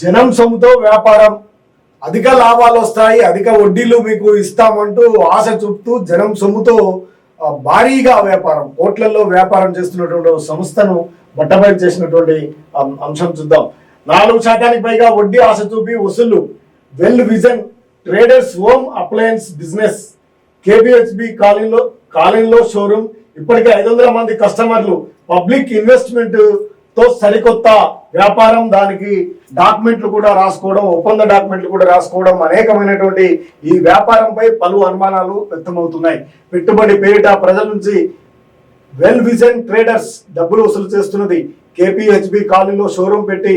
జనం సొమ్ముతో వ్యాపారం అధిక లాభాలు వస్తాయి అధిక వడ్డీలు మీకు ఇస్తామంటూ ఆశ చూపుతూ జనం సొమ్ముతో భారీగా వ్యాపారం కోట్లలో వ్యాపారం చేస్తున్నటువంటి సంస్థను బట్టబయలు చేసినటువంటి అం- అంశం చూద్దాం. నాలుగు శాతానికి పైగా వడ్డీ ఆశ చూపి వసూలు well vision traders home appliances business. KBHB కాలనీలో కాలనీలో షోరూమ్. ఇప్పటికే ఐదు వందల మంది కస్టమర్లు పబ్లిక్ ఇన్వెస్ట్మెంట్ తో సరికొత్త వ్యాపారం దానికి డాక్యుమెంట్లు కూడా రాసుకోవడం ఒప్పంద డాక్యుమెంట్లు కూడా రాసుకోవడం అనేకమైనటువంటి ఈ వ్యాపారంపై పలు అనుమానాలు వ్యక్తమవుతున్నాయి. పెట్టుబడి పేరిట ప్రజల నుంచి వెల్ విజన్ ట్రేడర్స్ డబ్బులు వసూలు చేస్తున్నది కేపీహెచ్బి కాలనీలో షోరూమ్ పెట్టి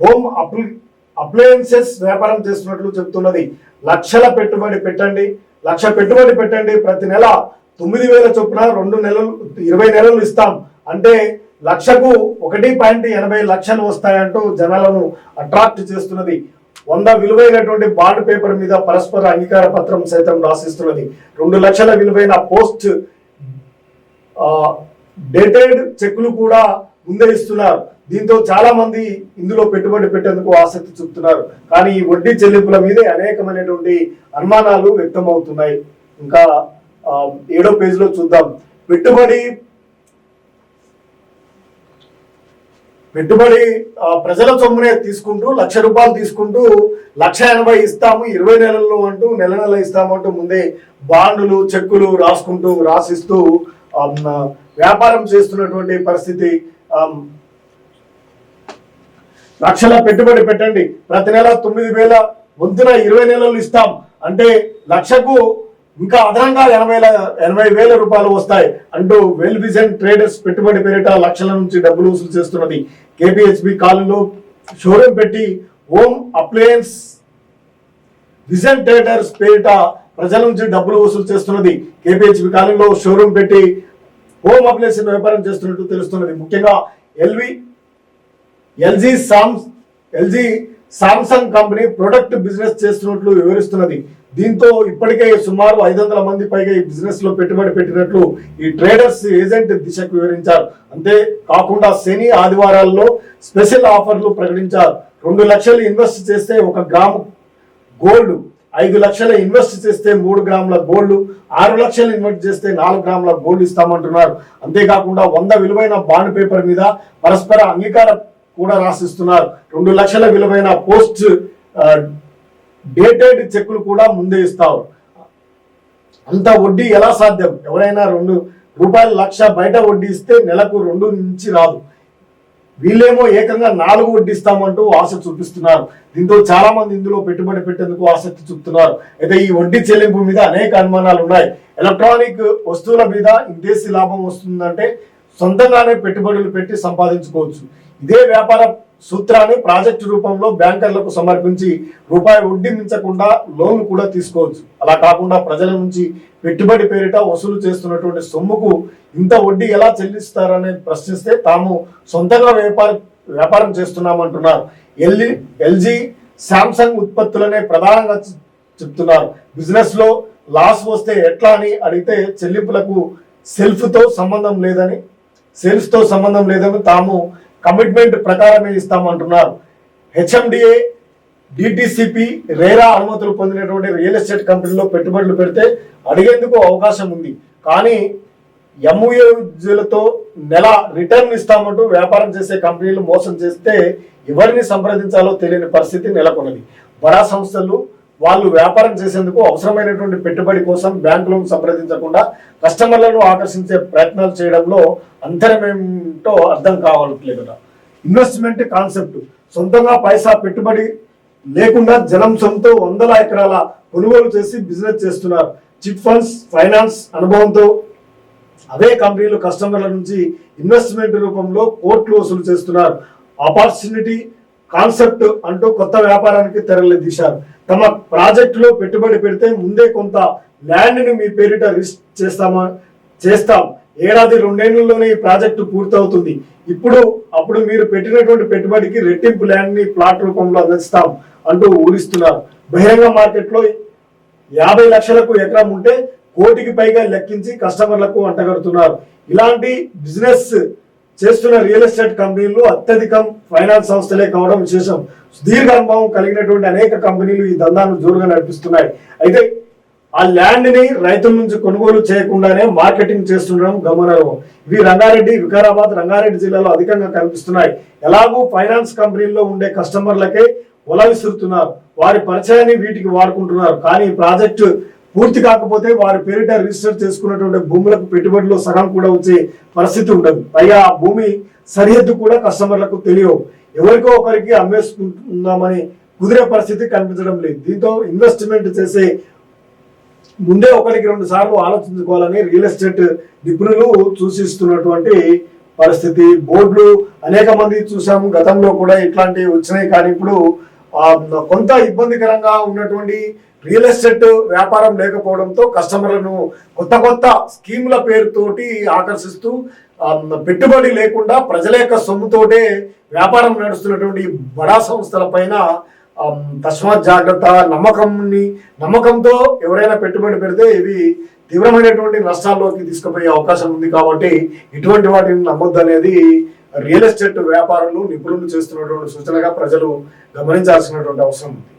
హోమ్ అప్లి అప్లయన్సెస్ వ్యాపారం చేస్తున్నట్లు చెప్తున్నది. లక్షల పెట్టుబడి పెట్టండి. లక్ష పెట్టుబడి పెట్టండి. ప్రతి నెల తొమ్మిది వేల చొప్పున రెండు నెలలు ఇరవై నెలలు ఇస్తాం. అంటే లక్షకు ఒకటి పాయింట్ ఎనభై లక్షలు వస్తాయంటూ జనాలను అట్రాక్ట్ చేస్తున్నది. వంద విలువైనటువంటి బాండ్ పేపర్ మీద పరస్పర అంగీకార పత్రం సైతం రాసిస్తున్నది. రెండు లక్షల విలువైన పోస్ట్ డేటెడ్ చెక్కులు కూడా ముందే ఇస్తున్నారు. దీంతో చాలా మంది ఇందులో పెట్టుబడి పెట్టేందుకు ఆసక్తి చూపుతున్నారు. కానీ ఈ వడ్డీ చెల్లింపుల మీదే అనేకమైనటువంటి అనుమానాలు వ్యక్తమవుతున్నాయి. ఇంకా ఏడో పేజీలో చూద్దాం. పెట్టుబడి పెట్టుబడి ప్రజల సొమ్మునే తీసుకుంటూ లక్ష రూపాయలు తీసుకుంటూ లక్ష ఎనభై ఇస్తాము ఇరవై నెలల్లో అంటూ నెల నెల ఇస్తాము అంటూ ముందే బాండ్లు చెక్కులు రాసుకుంటూ రాసిస్తూ వ్యాపారం చేస్తున్నటువంటి పరిస్థితి లక్షల పెట్టుబడి పెట్టండి. ప్రతి నెల తొమ్మిది వేల వంతున ఇరవై నెలలు ఇస్తాం. అంటే లక్షకు ఇంకా అదనంగా ఎనభై ఎనభై వేల రూపాయలు వస్తాయి. అంటూ వెల్ విజన్ ట్రేడర్స్ పెట్టుబడి పేరిట లక్షల నుంచి డబ్బులు వసూలు చేస్తున్నది కేపీహెచ్బి కాలంలో. షోరూమ్ పెట్టి హోమ్ అప్లయన్స్ విజన్ ట్రేడర్స్ పేరిట ప్రజల నుంచి డబ్బులు వసూలు చేస్తున్నది కేపీహెచ్బి కాలంలో. షోరూమ్ పెట్టి హోమ్ అప్లయన్స్ వ్యాపారం చేస్తున్నట్టు తెలుస్తున్నది. ముఖ్యంగా LV LG Sam LG Samsung company product business చేస్తున్నట్లు వివరిస్తున్నది. దీంతో ఇప్పటికే సుమారు ఐదు వందల మంది పైగా ఈ బిజినెస్లో పెట్టుబడి పెట్టినట్లు ఈ ట్రేడర్స్ ఏజెంట్ దిశకు వివరించారు. అంతే కాకుండా శని ఆదివారాల్లో స్పెషల్ ఆఫర్లు ప్రకటించారు. రెండు లక్షలు ఇన్వెస్ట్ చేస్తే ఒక గ్రాము గోల్డ్ ఐదు లక్షలు ఇన్వెస్ట్ చేస్తే మూడు గ్రాముల గోల్డ్ ఆరు లక్షలు ఇన్వెస్ట్ చేస్తే నాలుగు గ్రాముల గోల్డ్ ఇస్తామంటున్నారు. అంతేకాకుండా వంద విలువైన బాండ్ పేపర్ మీద పరస్పర అంగీకారం కూడా రాసిస్తున్నారు. రెండు లక్షల విలువైన పోస్ట్ డేటెడ్ చెక్కులు కూడా ముందే ఇస్తారు అంత వడ్డీ ఎలా సాధ్యం? ఎవరైనా రెండు రూపాయల లక్ష బయట వడ్డీ ఇస్తే నెలకు రెండు నుంచి రాదు. వీళ్ళేమో ఏకంగా నాలుగు వడ్డిస్తామంటూ ఆసక్తి చూపిస్తున్నారు. దీంతో చాలా మంది ఇందులో పెట్టుబడి పెట్టేందుకు ఆసక్తి చూపుతున్నారు. అయితే ఈ వడ్డీ చెల్లింపు మీద అనేక అనుమానాలు ఉన్నాయి. ఎలక్ట్రానిక్ వస్తువుల మీద ఇంతేసి లాభం వస్తుందంటే సొంతంగానే పెట్టుబడులు పెట్టి సంపాదించుకోవచ్చు. ఇదే వ్యాపార సూత్రాన్ని ప్రాజెక్టు రూపంలో బ్యాంకర్లకు సమర్పించి రూపాయి వడ్డీ మించకుండా లోన్లు కూడా తీసుకోవచ్చు. అలా కాకుండా ప్రజల నుంచి పెట్టుబడి పేరిట వసూలు చేస్తున్నటువంటి సొమ్ముకు ఇంత వడ్డీ ఎలా చెల్లిస్తారని ప్రశ్నిస్తే తాము సొంతంగా వ్యాపార వ్యాపారం చేస్తున్నామంటున్నారు. ఎల్జీ ఎల్జీ శాంసంగ్ ఉత్పత్తులనే ప్రధానంగా చెప్తున్నారు. బిజినెస్లో లాస్ వస్తే ఎట్లా అని అడిగితే చెల్లింపులకు సెల్ఫ్తో సంబంధం లేదని సెల్ఫ్తో సంబంధం లేదని తాము కమిట్మెంట్ ప్రకారమే ఇస్తామంటున్నారు. హెచ్ఎండిఏ డిటిసిపి రేరా అనుమతులు పొందినటువంటి రియల్ ఎస్టేట్ కంపెనీలో పెట్టుబడులు పెడితే అడిగేందుకు అవకాశం ఉంది. కానీ ఎంఓయూలతో నెల రిటర్న్ ఇస్తామంటూ వ్యాపారం చేసే కంపెనీలు మోసం చేస్తే ఎవరిని సంప్రదించాలో తెలియని పరిస్థితి నెలకొన్నది. బడా సంస్థలు వాళ్ళు వ్యాపారం చేసేందుకు అవసరమైనటువంటి పెట్టుబడి కోసం బ్యాంకులను సంప్రదించకుండా కస్టమర్లను ఆకర్షించే ప్రయత్నాలు చేయడంలో అంతరమేంటో అర్థం కావట్లేదు ఇన్వెస్ట్మెంట్ కాన్సెప్ట్. సొంతంగా పైసా పెట్టుబడి లేకుండా జనం సొంత వందల ఎకరాల కొనుగోలు చేసి బిజినెస్ చేస్తున్నారు. చిట్ ఫండ్స్ ఫైనాన్స్ అనుభవంతో అదే కంపెనీలు కస్టమర్ల నుంచి ఇన్వెస్ట్మెంట్ రూపంలో కోట్లు వసూలు చేస్తున్నారు. ఆపర్చునిటీ కాన్సెప్ట్ అంటూ కొత్త వ్యాపారానికి తెరలేదీశారు తమ ప్రాజెక్టులో పెట్టుబడి పెడితే ముందే కొంత ల్యాండ్ని మీ పేరిట రిజిస్ట్ చేస్తామా చేస్తాం. ఏడాది రెండేళ్ళలోనే ఈ ప్రాజెక్టు పూర్తవుతుంది. ఇప్పుడు అప్పుడు మీరు పెట్టినటువంటి పెట్టుబడికి రెట్టింపు ల్యాండ్ని ప్లాట్ రూపంలో అందిస్తాం అంటూ ఊరిస్తున్నారు బహిరంగ మార్కెట్లో యాభై లక్షలకు ఎకరం ఉంటే కోటికి పైగా లెక్కించి కస్టమర్లకు అంటగడుతున్నారు. ఇలాంటి బిజినెస్ చేస్తున్న రియల్ ఎస్టేట్ కంపెనీలు అత్యధికం ఫైనాన్స్ సంస్థలే కావడం విశేషం. సుదీర్ఘ అనుభవం కలిగినటువంటి అనేక కంపెనీలు ఈ దందాను జోరుగా నడిపిస్తున్నాయి. అయితే ఆ ల్యాండ్ని రైతుల నుంచి కొనుగోలు చేయకుండానే మార్కెటింగ్ చేస్తుండడం గమనార్హం. ఇవి రంగారెడ్డి వికారాబాద్ రంగారెడ్డి జిల్లాలో అధికంగా కనిపిస్తున్నాయి. ఎలాగూ ఫైనాన్స్ కంపెనీల్లో ఉండే కస్టమర్లకే ఉల విసురుతున్నారు. వారి పరిచయాన్ని వీటికి వాడుకుంటున్నారు. కానీ ప్రాజెక్టు పూర్తి కాకపోతే వారి పేరిట రిజిస్టర్ చేసుకున్నటువంటి భూములకు పెట్టుబడిలో సగం కూడా వచ్చే పరిస్థితి ఉండదు. పైగా ఆ భూమి సరిహద్దు కూడా కస్టమర్లకు తెలియవు. ఎవరికో ఒకరికి అమ్మేసుకుంటున్నామని కుదిరే పరిస్థితి కనిపించడం లేదు. దీంతో ఇన్వెస్ట్మెంట్ చేసే ముందే ఒకరికి రెండు సార్లు ఆలోచించుకోవాలని రియల్ ఎస్టేట్ నిపుణులు సూచిస్తున్నటువంటి పరిస్థితి. బోర్డులు అనేక మంది చూసాము గతంలో కూడా ఇట్లాంటివి వచ్చినాయి కానీ ఇప్పుడు కొంత ఇబ్బందికరంగా ఉన్నటువంటి రియల్ ఎస్టేట్ వ్యాపారం లేకపోవడంతో కస్టమర్లను కొత్త కొత్త స్కీముల పేరుతోటి ఆకర్షిస్తూ పెట్టుబడి లేకుండా ప్రజల యొక్క సొమ్ముతోటే వ్యాపారం నడుస్తున్నటువంటి బడా సంస్థల పైన తస్మాత్ జాగ్రత్త నమ్మకంని నమ్మకంతో ఎవరైనా పెట్టుబడి పెడితే ఇవి తీవ్రమైనటువంటి నష్టాల్లోకి తీసుకుపోయే అవకాశం ఉంది కాబట్టి ఇటువంటి వాటిని నమ్మొద్దు అనేది రియల్ ఎస్టేట్ వ్యాపారులు నిపుణులు చేస్తున్నటువంటి సూచనగా ప్రజలు గమనించాల్సినటువంటి అవసరం ఉంది.